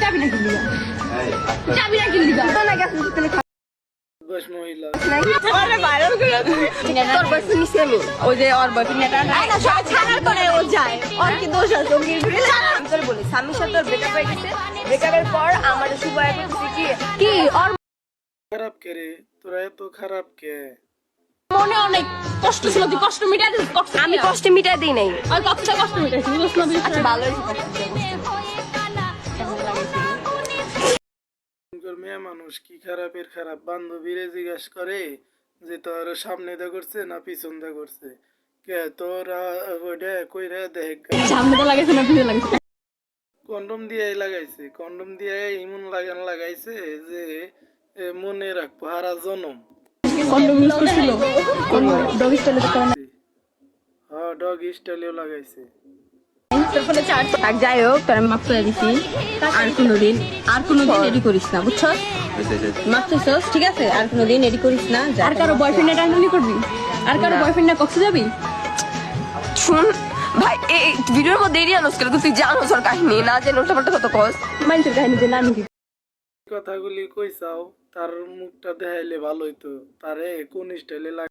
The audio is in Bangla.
চাবি না কিনলি চাবি না কিনলি তো না গেছ। খারাপ কে রে? তোরা এত খারাপ কে? মনে অনেক কষ্ট ছিল। তুই কষ্ট মিটাই আমি কষ্টে মিটাই দিই নাই। আর কতটা কষ্ট মিটাইছি বুঝলাম আচ্ছা ভালো তোর মানুষ কি খারাপের খারাপ বান্ধবীরে জিজ্ঞাসা করে যে তোর সামনে দা করছে না পিছন দা করছে? কে তোরা ওইটা কইরা দেখ সামনেটা লাগাইছে না পিছনে লাগাইছে? কন্ডম দিয়ে লাগাইছে। কন্ডম দিয়ে ইমন লাগান লাগাইছে যে মনে রাখব হারা জনম। কন্ডম ইউজ করছিল? ডগ স্টাইলে হ্যাঁ ডগ স্টাইলেও লাগাইছে। যাই হোক তোর আমি মাফ করে দিছি। আর কোনোদিন আর কোনোদিন এডি করিস না বুঝছ? মাফ চাইছস ঠিক আছে? আর কোনোদিন এডি করিস না আর কারও বয়ফ্রেন্ডে টানটানি করবি? আর কারও বয়ফ্রেন্ডে কক্সে যাবি? শুন ভাই এই ভিডিওর মধ্যে এরিয়া করে তুই জানোস ওর কাহিনী না জেনে উল্টা পাল্টা কত কস। মানুষের কাহিনী যে কথাগুলি কইসাও তার মুখটা দেখাইলে ভালো হইতো। তারে কোন স্টাইলে